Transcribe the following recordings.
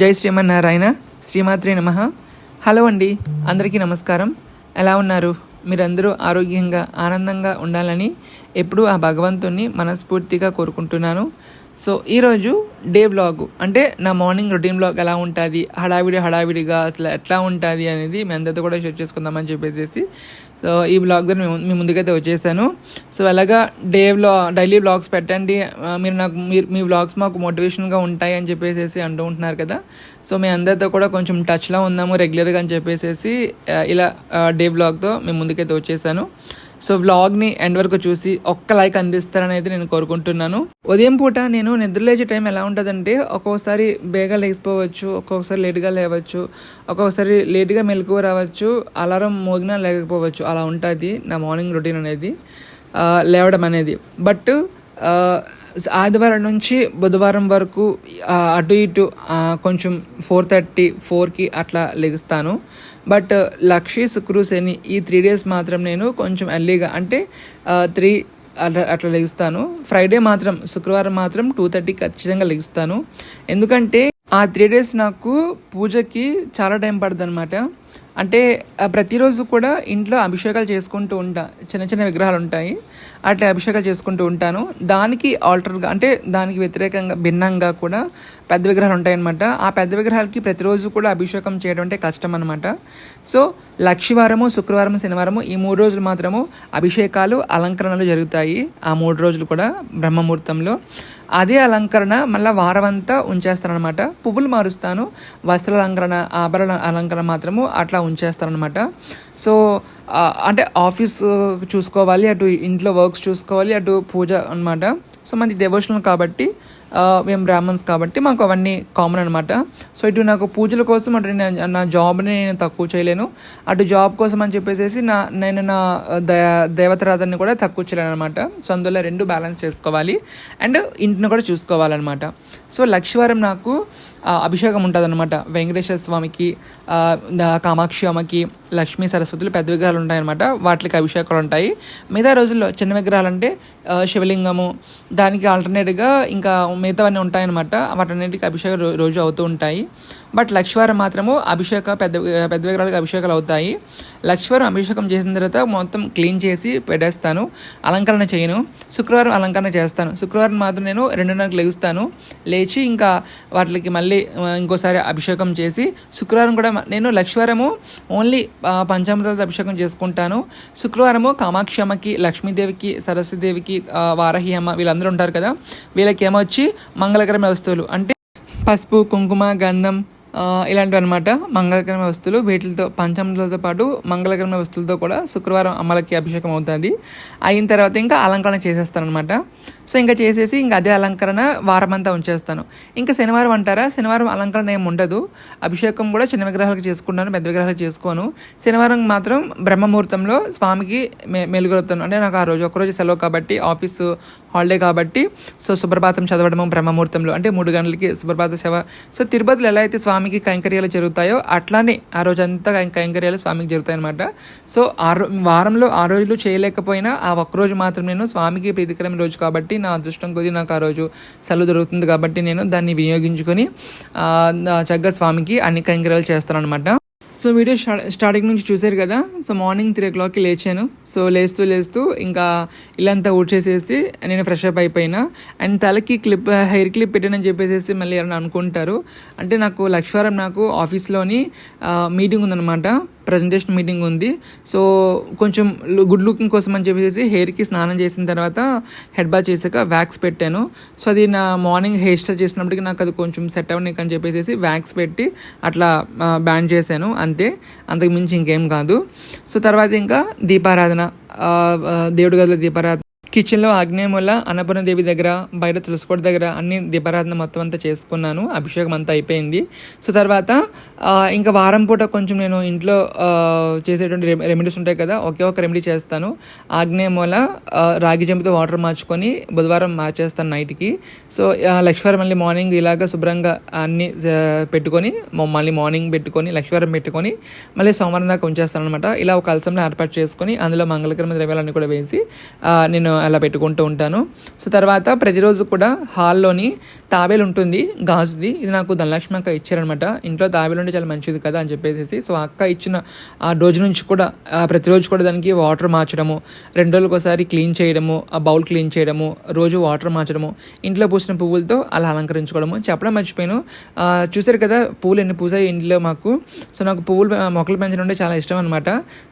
జై శ్రీమన్నారాయణ శ్రీమాత్రి నమ. హలో అండి అందరికీ నమస్కారం. ఎలా ఉన్నారు? మీరందరూ ఆరోగ్యంగా ఆనందంగా ఉండాలని ఎప్పుడూ ఆ భగవంతుణ్ణి మనస్ఫూర్తిగా కోరుకుంటున్నాను. సో ఈరోజు డే బ్లాగ్ అంటే నా మార్నింగ్ రొటీన్ బ్లాగ్ ఎలా ఉంటుంది హడావిడి హడావిడిగా అసలు ఎట్లా ఉంటుంది అనేది మీ అందరితో కూడా షేర్ చేసుకుందామని చెప్పేసి సో ఈ బ్లాగ్ మేము మీ ముందుకైతే వచ్చేసాను. సో అలాగా డే బ్లా డైలీ బ్లాగ్స్ పెట్టండి. మీరు నాకు మీరు మీ బ్లాగ్స్ మాకు మోటివేషన్గా ఉంటాయి అని చెప్పేసి అంటూ ఉంటున్నారు కదా. సో మీ అందరితో కూడా కొంచెం టచ్లో ఉన్నాము రెగ్యులర్గా అని చెప్పేసి ఇలా డే బ్లాగ్తో మేము ముందుకైతే వచ్చేసాను. సో వ్లాగ్ని ఎండ్ వరకు చూసి ఒక్క లైక్ అందిస్తారని అయితే నేను కోరుకుంటున్నాను. ఉదయం పూట నేను నిద్రలేచే టైం ఎలా ఉంటుందంటే ఒక్కొక్కసారి బేగా లేచిపోవచ్చు ఒక్కొక్కసారి లేట్గా లేవచ్చు ఒక్కొక్కసారి లేట్గా మెలకువ రావచ్చు అలారం మోగినా లేకపోవచ్చు. అలా ఉంటుంది నా మార్నింగ్ రొటీన్ అనేది లేవడం అనేది. బట్ ఆదివారం నుంచి బుధవారం వరకు అటు ఇటు కొంచెం ఫోర్ థర్టీ ఫోర్కి అట్లా లెగుస్తాను. బట్ uh, లక్షి శుక్రు శని ఈ త్రీ డేస్ మాత్రం నేను కొంచెం ఎర్లీగా అంటే uh, త్రీ అట్లా అట్లా లెగుస్తాను. ఫ్రైడే మాత్రం శుక్రవారం మాత్రం టూ థర్టీ ఖచ్చితంగా లెగుస్తాను. ఎందుకంటే ఆ త్రీ డేస్ నాకు పూజకి చాలా టైం పడుతుంది అనమాట అంటే ప్రతిరోజు కూడా ఇంట్లో అభిషేకాలు చేసుకుంటూ ఉంటా చిన్న చిన్న విగ్రహాలు ఉంటాయి అట్లా అభిషేకాలు చేసుకుంటూ ఉంటాను. దానికి ఆల్టర్గా అంటే దానికి వ్యతిరేకంగా భిన్నంగా కూడా పెద్ద విగ్రహాలు ఉంటాయన్నమాట ఆ పెద్ద విగ్రహాలకి ప్రతిరోజు కూడా అభిషేకం చేయడం అంటే కష్టం అనమాట సో లక్షవారము శుక్రవారం శనివారము ఈ మూడు రోజులు మాత్రము అభిషేకాలు అలంకరణలు జరుగుతాయి. ఆ మూడు రోజులు కూడా బ్రహ్మముహూర్తంలో. అదే అలంకరణ మళ్ళీ వారమంతా అంతా అనమాట పువ్వులు మారుస్తాను వస్త్ర అలంకరణ ఆభరణ అలంకరణ మాత్రము అట్లా ఉంచేస్తాను అనమాట సో అంటే ఆఫీస్ చూసుకోవాలి అటు ఇంట్లో వర్క్స్ చూసుకోవాలి అటు పూజ అనమాట సో మంచి డెవోషనల్ కాబట్టి మేము బ్రాహ్మణ్స్ కాబట్టి మాకు అవన్నీ కామన్ అనమాట సో ఇటు నాకు పూజల కోసం అటు నేను నా జాబ్ని నేను తక్కువ చేయలేను. అటు జాబ్ కోసం అని చెప్పేసి నా నేను నా దయ కూడా తక్కువ చేయలేను అనమాట సో అందువల్ల రెండు బ్యాలెన్స్ చేసుకోవాలి. అండ్ ఇంటిని కూడా చూసుకోవాలన్నమాట. సో లక్ష్వారం నాకు అభిషేకం ఉంటుంది అనమాట వెంకటేశ్వర స్వామికి కామాక్షి అమ్మకి లక్ష్మీ సరస్వతులు పెద్ద విగ్రహాలు ఉంటాయన్నమాట. వాటికి అభిషేకాలు ఉంటాయి. మిగతా రోజుల్లో చిన్న విగ్రహాలు అంటే శివలింగము దానికి ఆల్టర్నేట్గా ఇంకా మిగతావన్నీ ఉంటాయన్నమాట. వాటన్నిటికీ అభిషేకం రోజు అవుతూ ఉంటాయి. బట్ లక్షవారం మాత్రము అభిషేక పెద్ద పెద్ద విగ్రహాలకు అభిషేకాలు అవుతాయి. లక్షవారం అభిషేకం చేసిన తర్వాత మొత్తం క్లీన్ చేసి పెట్టేస్తాను. అలంకరణ చేయను. శుక్రవారం అలంకరణ చేస్తాను. శుక్రవారం మాత్రం నేను రెండున్నరకు లెగుస్తాను. లేచి ఇంకా వాటికి మళ్ళీ ఇంకోసారి అభిషేకం చేసి శుక్రవారం కూడా నేను లక్షవారము ఓన్లీ పంచామృత అభిషేకం చేసుకుంటాను. శుక్రవారము కామాక్షి అమ్మకి లక్ష్మీదేవికి సరస్వతిదేవికి వారహి అమ్మ వీళ్ళందరూ ఉంటారు కదా వీళ్ళకి ఏమొచ్చి మంగళకరమైన వస్తువులు. అంటే పసుపు కుంకుమ గంధం ఇలాంటివి అనమాట మంగళకరమైన వస్తువులు వీటితో పంచామృతాలతో పాటు మంగళకరమైన వస్తువులతో కూడా శుక్రవారం అమ్మలకి అభిషేకం అవుతుంది. అయిన తర్వాత ఇంకా అలంకరణ చేసేస్తాను అనమాట సో ఇంకా చేసేసి ఇంకా అదే అలంకరణ వారం అంతా ఉంచేస్తాను. ఇంకా శనివారం అంటారా? శనివారం అలంకరణ ఏమి ఉండదు. అభిషేకం కూడా చిన్న విగ్రహాలకు చేసుకుంటాను పెద్ద విగ్రహాలకు చేసుకోను. శనివారం మాత్రం బ్రహ్మముహూర్తంలో స్వామికి మె మెలుగొలుపుతాను అంటే నాకు ఆ రోజు ఒకరోజు సెలవు కాబట్టి ఆఫీసు హాలిడే కాబట్టి సో సుప్రభాతం చదవడము బ్రహ్మముహూర్తంలో అంటే మూడు గంటలకి సుప్రభాత సేవ. సో తిరుపతిలో ఎలా అయితే స్వామికి కైంకర్యాలు జరుగుతాయో అట్లానే ఆ రోజంతా కైంకర్యాలు స్వామికి జరుగుతాయి అనమాట సో ఆ వారంలో ఆ రోజులు చేయలేకపోయినా ఆ ఒక్కరోజు మాత్రం నేను స్వామికి ప్రీతికరమైన రోజు కాబట్టి నా అదృష్టం కొద్ది నాకు ఆ రోజు సెలవు దొరుకుతుంది కాబట్టి నేను దాన్ని వినియోగించుకొని చక్కగా స్వామికి అన్ని కైంకర్యాలు చేస్తాను అనమాట సో వీడియో స్టార్టింగ్ నుంచి చూసారు కదా సో మార్నింగ్ త్రీ ఓ క్లాక్కి లేచాను. సో లేస్తూ లేస్తూ ఇంకా ఇల్లంతా ఊడ్చేసేసి నేను ఫ్రెష్ అప్ అయిపోయినా. అండ్ తలకి క్లిప్ హెయిర్ క్లిప్ పెట్టానని చెప్పేసి మళ్ళీ ఎవరైనా అనుకుంటారు. అంటే నాకు లక్ష్వారం నాకు ఆఫీస్లోని మీటింగ్ ఉందన్నమాట. ప్రజెంటేషన్ మీటింగ్ ఉంది. సో కొంచెం గుడ్ లుకింగ్ కోసం అని చెప్పేసి హెయిర్కి స్నానం చేసిన తర్వాత హెడ్ బాత్ చేసాక వ్యాక్స్ పెట్టాను. సో అది నా మార్నింగ్ హెయిర్ స్టైల్ చేసినప్పటికీ నాకు అది కొంచెం సెట్ అవ్వనీకి అని చెప్పేసి వ్యాక్స్ పెట్టి అట్లా బ్యాన్ చేశాను. అంతే. అంతకు మించి ఇంకేం కాదు. సో తర్వాత ఇంకా దీపారాధన దేవుడి గదిలో దీపారాధన కిచెన్లో ఆగ్నేయముల అన్నపూర్ణదేవి దగ్గర బయట తులసికోట దగ్గర అన్ని దీపారాధన మొత్తం అంతా చేసుకున్నాను. అభిషేకం అంతా అయిపోయింది. సో తర్వాత ఇంకా వారం పూట కొంచెం నేను ఇంట్లో చేసేటువంటి రెమెడీస్ ఉంటాయి కదా ఒకే ఒక రెమెడీ చేస్తాను. ఆగ్నేయమూల రాగి జంపుతో వాటర్ మార్చుకొని బుధవారం మార్చేస్తాను నైట్కి. సో లక్ష్మీవారం మళ్ళీ మార్నింగ్ ఇలాగ శుభ్రంగా అన్ని పెట్టుకొని మళ్ళీ మార్నింగ్ పెట్టుకొని లక్ష్మీవారం పెట్టుకొని మళ్ళీ సోమవారం దాకా ఉంచేస్తాను అనమాట ఇలా ఒక అలసంలో ఏర్పాటు చేసుకొని అందులో మంగళకరమైన ద్రవ్యాలన్నీ కూడా వేసి నేను అలా పెట్టుకుంటూ ఉంటాను. సో తర్వాత ప్రతిరోజు కూడా హాల్లోని తాబేలు ఉంటుంది గాజుది. ఇది నాకు ధనలక్ష్మి అక్క ఇచ్చారనమాట. ఇంట్లో తాబేలు ఉంటే చాలా మంచిది కదా అని చెప్పేసి సో అక్క ఇచ్చిన ఆ రోజు నుంచి కూడా ప్రతిరోజు కూడా దానికి వాటర్ మార్చడము రెండు రోజులకు ఒకసారి క్లీన్ చేయడము ఆ బౌల్ క్లీన్ చేయడము రోజు వాటర్ మార్చడము ఇంట్లో పూసిన పువ్వులతో అలా అలంకరించుకోవడము. చెప్పడం మర్చిపోయాను. చూసారు కదా పువ్వులు ఎన్ని పూసాయి ఇంట్లో మాకు. సో నాకు పువ్వులు మొక్కలు పెంచడం అంటే చాలా ఇష్టం అనమాట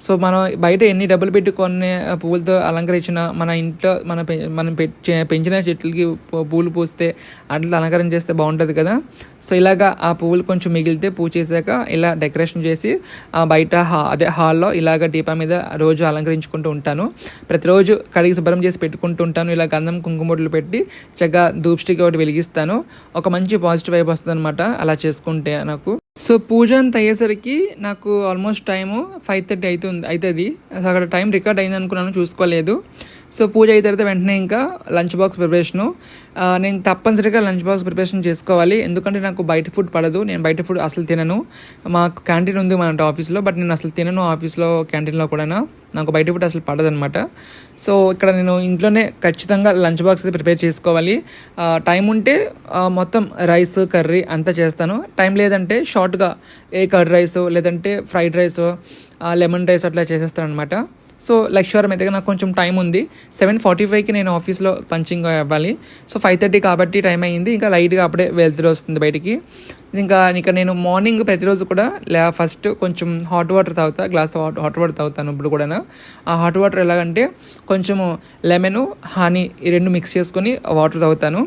సో మనం బయట ఎన్ని డబ్బులు పెట్టుకొని పువ్వులతో అలంకరించిన మన ఇంట్లో మన పె- మనం పె- పెంచిన చెట్లకి పూలు పూస్తే అట్లా అలంకరణ చేస్తే బాగుంటుంది కదా. సో ఇలాగా ఆ పువ్వులు కొంచెం మిగిలితే పూజ చేశాక ఇలా డెకరేషన్ చేసి ఆ బయట హా అదే హాల్లో ఇలాగ దీపం మీద రోజు అలంకరించుకుంటూ ఉంటాను. ప్రతిరోజు కడిగి శుభ్రం చేసి పెట్టుకుంటూ ఉంటాను. ఇలా గంధం కుంకుమొడ్లు పెట్టి చక్కగా ధూప్ స్టిక్ ఒకటి వెలిగిస్తాను. ఒక మంచి పాజిటివ్ వైబ్ వస్తుంది అనమాట అలా చేసుకుంటే నాకు. సో పూజ అంత అయ్యేసరికి నాకు ఆల్మోస్ట్ టైము ఫైవ్ థర్టీ అవుతుంది అవుతుంది అక్కడ టైం రికార్డ్ అయింది అనుకున్నాను చూసుకోలేదు. సో పూజ అయిన తర్వాత వెంటనే ఇంకా లంచ్ బాక్స్ ప్రిపరేషను. నేను తప్పనిసరిగా లంచ్ బాక్స్ ప్రిపరేషన్ చేసుకోవాలి. ఎందుకంటే నాకు బయట ఫుడ్ పడదు. నేను బయట ఫుడ్ అసలు తినను. మాకు క్యాంటీన్ ఉంది మన ఆఫీస్లో బట్ నేను అసలు తినను ఆఫీస్లో క్యాంటీన్లో కూడా నాకు బయట ఫుడ్ అసలు పడదనమాట. సో ఇక్కడ నేను ఇంట్లోనే ఖచ్చితంగా లంచ్ బాక్స్ అయితే ప్రిపేర్ చేసుకోవాలి. టైం ఉంటే మొత్తం రైస్ కర్రీ అంతా చేస్తాను. టైం లేదంటే షార్ట్గా ఏ కర్రీ రైస్ లేదంటే ఫ్రైడ్ రైస్ లెమన్ రైస్ అట్లా చేసేస్తాను అనమాట సో లక్ష్వరం అయితే నాకు కొంచెం టైం ఉంది. సెవెన్ ఫార్టీ ఫైవ్కి నేను ఆఫీస్లో పంచింగ్ అవ్వాలి. సో ఫైవ్ థర్టీ కాబట్టి టైం అయ్యింది. ఇంకా లైట్గా అప్పుడే వెళ్తూ వస్తుంది బయటికి. ఇంకా ఇక నేను మార్నింగ్ ప్రతిరోజు కూడా లే ఫస్ట్ కొంచెం హాట్ వాటర్ తాగుతా. గ్లాస్ హాట్ హాట్ వాటర్ తాగుతాను ఇప్పుడు కూడా ఆ హాట్ వాటర్ ఎలాగంటే కొంచెము లెమన్ హనీ ఈ రెండు మిక్స్ చేసుకొని వాటర్ తాగుతాను.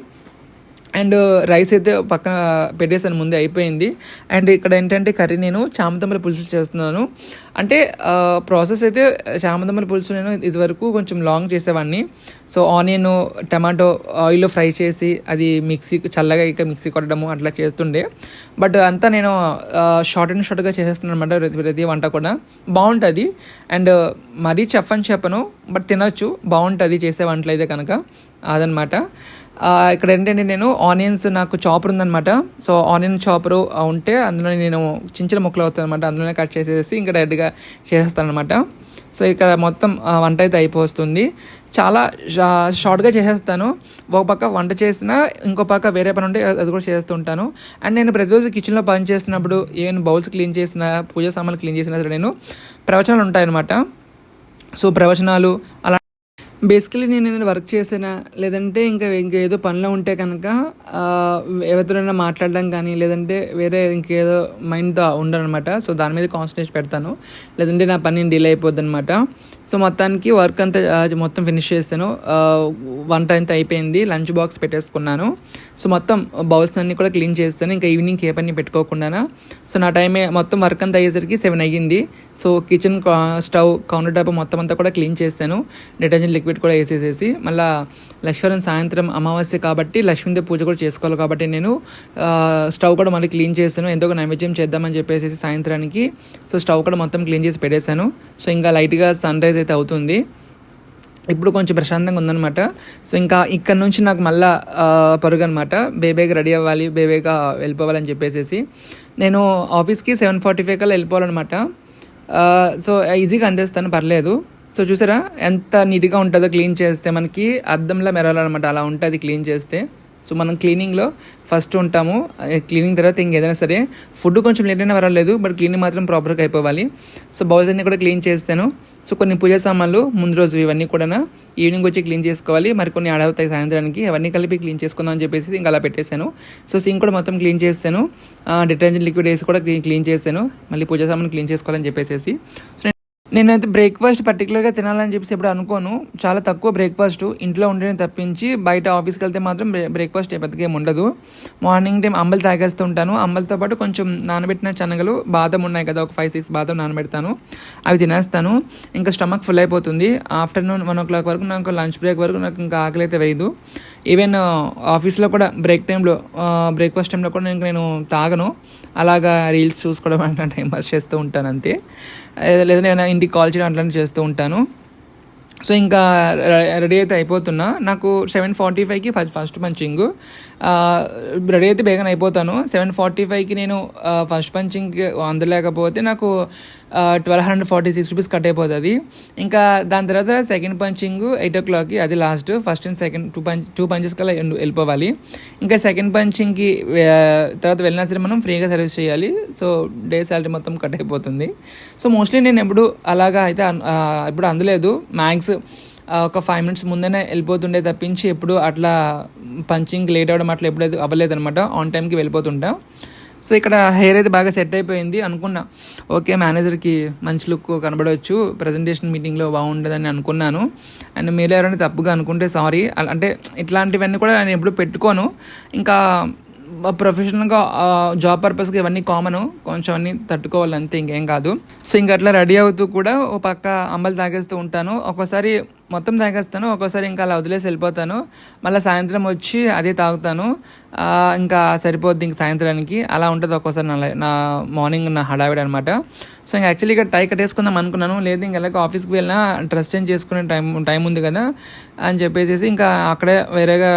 అండ్ uh, రైస్ అయితే పక్కన పెట్టేసాను ముందే అయిపోయింది. అండ్ ఇక్కడ ఏంటంటే కర్రీ నేను చామతంబల పులుసు చేస్తున్నాను. అంటే uh, ప్రాసెస్ అయితే చామతంబల పులుసు నేను ఇదివరకు కొంచెం లాంగ్ చేసేవాడిని సో ఆనియన్ టమాటో ఆయిల్లో ఫ్రై చేసి అది మిక్సీ చల్లగా ఇక మిక్సీ కొట్టడము అట్లా చేస్తుండే. బట్ అంతా నేను షార్ట్ అండ్ షార్ట్గా చేసేస్తున్నాను అనమాట ప్రతి వంట కూడా. బాగుంటుంది. అండ్ మరీ చెప్పని చెప్పను బట్ తినచ్చు. బాగుంటుంది చేసే వంటలు అయితే కనుక. అదనమాట ఇక్కడ ఏంటంటే నేను ఆనియన్స్ నాకు చాపర్ ఉందనమాట సో ఆనియన్ చాపరు ఉంటే అందులో నేను చిన్న చిన్న ముక్కలు అవుతాయి అనమాట అందులోనే కట్ చేసేసి ఇంకా డైరెక్ట్గా చేసేస్తాను అనమాట సో ఇక్కడ మొత్తం వంట అయితే అయిపోతుంది చాలా షా- షార్ట్గా చేసేస్తాను. ఒక పక్క వంట చేసినా ఇంకో పక్క వేరే పని ఉంటే అది కూడా చేస్తుంటాను అండ్ నేను ప్రతిరోజు కిచెన్లో పని చేసినప్పుడు ఏమైనా బౌల్స్ క్లీన్ చేసిన పూజ సామాన్లు క్లీన్ చేసినా సరే నేను ప్రవచనాలు ఉంటాయన్నమాట. సో ప్రవచనాలు అలా బేసికలీ నేను ఏదైనా వర్క్ చేసినా? లేదంటే ఇంకా ఇంకేదో పనిలో ఉంటే కనుక ఎవరితోనైనా మాట్లాడడం కానీ లేదంటే వేరే ఇంకేదో మైండ్తో ఉండనమాట. సో దాని మీద కాన్సన్ట్రేట్ పెడతాను. లేదంటే నా పని డిలే అయిపోద్ది అనమాట సో మొత్తానికి వర్క్ అంతా మొత్తం ఫినిష్ చేశాను. వన్ వంట అంతా అయిపోయింది. లంచ్ బాక్స్ పెట్టేసుకున్నాను. సో మొత్తం బౌల్స్ అన్నీ కూడా క్లీన్ చేస్తాను. ఇంకా ఈవినింగ్ ఏ పని పెట్టుకోకుండా సో నా టైమే మొత్తం వర్క్ అంతా అయ్యేసరికి సెవెన్ అయ్యింది. So kitchen stove counter top మొత్తం అంతా కూడా క్లీన్ చేస్తాను డిటర్జెంట్ లిక్విడ్ కూడా వేసేసేసి మళ్ళీ లక్ష్మీవారం సాయంత్రం అమావాస్య కాబట్టి లక్ష్మీదేవి పూజ కూడా చేసుకోవాలి కాబట్టి నేను స్టవ్ కూడా మళ్ళీ క్లీన్ చేస్తాను ఎంతో ఒక నైవేద్యం చేద్దామని చెప్పేసి సాయంత్రానికి. సో స్టవ్ కూడా మొత్తం క్లీన్ చేసి పెట్టేశాను. సో ఇంకా లైట్గా సన్ రైజ్ అయితే అవుతుంది. ఇప్పుడు కొంచెం ప్రశాంతంగా ఉందన్నమాట. సో ఇంకా ఇక్కడ నుంచి నాకు మళ్ళా పరుగు అనమాట బేబేగా రెడీ అవ్వాలి బేబేగా వెళ్ళిపోవాలని చెప్పేసి నేను ఆఫీస్కి సెవెన్ ఫార్టీ ఫైవ్ కల్లా వెళ్ళిపోవాలన్నమాట. సో ఈజీగా అందేస్తాను పర్లేదు. సో చూసారా? ఎంత నీట్గా ఉంటుందో క్లీన్ చేస్తే మనకి అద్దంలో మెరవాలన్నమాట అలా ఉంటుంది క్లీన్ చేస్తే. సో మనం క్లీనింగ్లో ఫస్ట్ ఉంటాము. క్లీనింగ్ తర్వాత ఇంకేదైనా సరే ఫుడ్ కొంచెం లేట్ అయినా వరలేదు బట్ క్లీనింగ్ మాత్రం ప్రాపర్గా అయిపోవాలి. సో బౌల్స్ అన్ని కూడా క్లీన్ చేస్తాను. సో కొన్ని పూజ సామాన్లు ముందు రోజు ఇవన్నీ కూడా ఈవినింగ్ వచ్చి క్లీన్ చేసుకోవాలి. మరికొన్ని ఆడవుతాయి సాయంత్రానికి. అవన్నీ కలిపి క్లీన్ చేసుకుందాం అని చెప్పేసి ఇంకా అలా పెట్టేశాను. సో సింక్ కూడా మొత్తం క్లీన్ చేస్తాను. డిటర్జెంట్ లిక్విడ్ వేసి కూడా క్లీన్ చేశాను మళ్ళీ పూజ సామాన్ క్లీన్ చేసుకోవాలని చెప్పేసి నేనైతే బ్రేక్ఫాస్ట్ పర్టికులర్గా తినాలని చెప్పేసి ఎప్పుడు అనుకోను. చాలా తక్కువ బ్రేక్ఫాస్ట్ ఇంట్లో ఉండేది తప్పించి బయట ఆఫీస్కి వెళ్తే మాత్రం బ్రే బ్రేక్ఫాస్ట్ పెద్దగా ఏమి ఉండదు. మార్నింగ్ టైం అంబలు తాగేస్తూ ఉంటాను. అంబలతో పాటు కొంచెం నానబెట్టిన శనగలు బాదం ఉన్నాయి కదా ఒక ఫైవ్ సిక్స్ బాదం నానబెడతాను. అవి తినేస్తాను. ఇంకా స్టమక్ ఫుల్ అయిపోతుంది. ఆఫ్టర్నూన్ వన్ ఓ క్లాక్ వరకు నాకు లంచ్ బ్రేక్ వరకు నాకు ఇంకా ఆకలి అయితే వేయదు. ఈవెన్ ఆఫీస్లో uh, కూడా బ్రేక్ టైంలో బ్రేక్ఫాస్ట్ టైంలో కూడా నేను నేను తాగను. అలాగా రీల్స్ చూసుకోవడం అట్లా టైం పాస్ చేస్తూ ఉంటాను అంతే. లేదా నేను ఇంటికి కాల్ చేయడం అట్లాంటివి చేస్తూ ఉంటాను. సో ఇంకా రెడీ అయితే అయిపోతున్నా. నాకు సెవెన్ ఫార్టీ ఫైవ్కి ఫస్ట్ పంచింగ్. రెడీ అయితే బేగన అయిపోతాను. సెవెన్ ఫార్టీ ఫైవ్కి నేను ఫస్ట్ పంచింగ్కి అందలేకపోతే నాకు twelve hundred forty six rupees cut అయిపోతుంది. ఇంకా దాని తర్వాత సెకండ్ పంచింగ్ ఎయిట్ ఓ క్లాక్కి అది last. First and second two punch two punches కల్లా వెళ్ళిపోవాలి. ఇంకా సెకండ్ పంచింగ్కి తర్వాత వెళ్ళినా సరే మనం ఫ్రీగా సర్వీస్ చేయాలి. సో డే శాలరీ మొత్తం కట్ అయిపోతుంది. సో మోస్ట్లీ నేను ఎప్పుడు అలాగా అయితే ఇప్పుడు అందలేదు. మ్యాక్స్ ఒక ఫైవ్ మినిట్స్ ముందనే వెళ్ళిపోతుండే తప్పించి ఎప్పుడు అట్లా పంచింగ్ లేట్ అవ్వడం అట్లా ఎప్పుడైతే అవ్వలేదు అనమాట ఆన్ టైంకి వెళ్ళిపోతుంటా. సో ఇక్కడ హెయిర్ అయితే బాగా సెట్ అయిపోయింది. అనుకున్నా ఓకే మేనేజర్కి మంచి లుక్ కనబడవచ్చు ప్రజెంటేషన్ మీటింగ్లో బాగుండదని అనుకున్నాను. అండ్ మీరు ఎవరైనా తప్పుగా అనుకుంటే సారీ అంటే ఇట్లాంటివన్నీ కూడా నేను ఎప్పుడు పెట్టుకోను. ఇంకా ప్రొఫెషనల్గా జాబ్ పర్పస్కి ఇవన్నీ కామన్ కొంచెం అన్నీ తట్టుకోవాలంటే ఇంకేం కాదు. సో ఇంకా అట్లా రెడీ అవుతూ కూడా ఓ పక్క అంబలు తాగేస్తూ ఉంటాను. ఒక్కోసారి మొత్తం తాగేస్తాను ఒక్కోసారి ఇంకా అలా వదిలేసి వెళ్ళిపోతాను. మళ్ళీ సాయంత్రం వచ్చి అదే తాగుతాను. ఇంకా సరిపోద్ది ఇంక సాయంత్రానికి. అలా ఉంటుంది ఒక్కోసారి నా నా మార్నింగ్ నా హడావిడి అనమాట సో ఇంకా యాక్చువల్లీ ఇక్కడ టై కట్టేసుకుందాం అనుకున్నాను. లేదు ఇంకా ఎలాగో ఆఫీస్కి వెళ్ళినా డ్రెస్ చేంజ్ చేసుకునే టైం టైం ఉంది కదా అని చెప్పేసి ఇంకా అక్కడే వేరేగా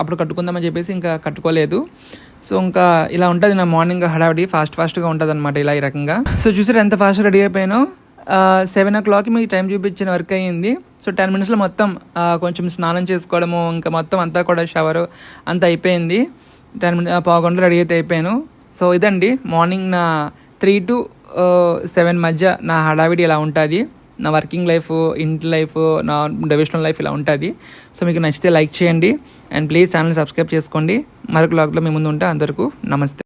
అప్పుడు కట్టుకుందామని చెప్పేసి ఇంకా కట్టుకోలేదు. సో ఇంకా ఇలా ఉంటుంది నా మార్నింగ్ హడావిడి. ఫాస్ట్ ఫాస్ట్గా ఉంటుంది అనమాట ఇలా ఈ రకంగా. సో చూసారు ఎంత ఫాస్ట్ రెడీ అయిపోయానో? సెవెన్ ఓ క్లాక్కి మీకు టైం చూపించిన వర్క్ అయ్యింది. సో టెన్ మినిట్స్లో మొత్తం కొంచెం స్నానం చేసుకోవడము ఇంకా మొత్తం అంతా కూడా షవర్ అంతా అయిపోయింది. టెన్ మినిట్ పావు గంటలో రెడీ అయితే అయిపోయాను. సో ఇదండి మార్నింగ్ నా త్రీ టు సెవెన్ మధ్య నా హడావిడి ఇలా ఉంటుంది నా వర్కింగ్ లైఫ్ ఇంటి లైఫ్ నా డెవిషనల్ లైఫ్ ఇలా ఉంటుంది. సో మీకు నచ్చితే లైక్ చేయండి అండ్ ప్లీజ్ ఛానల్ సబ్స్క్రైబ్ చేసుకోండి. మరొక లాగ్లో మీ ముందు ఉంటే అందరికీ నమస్తే.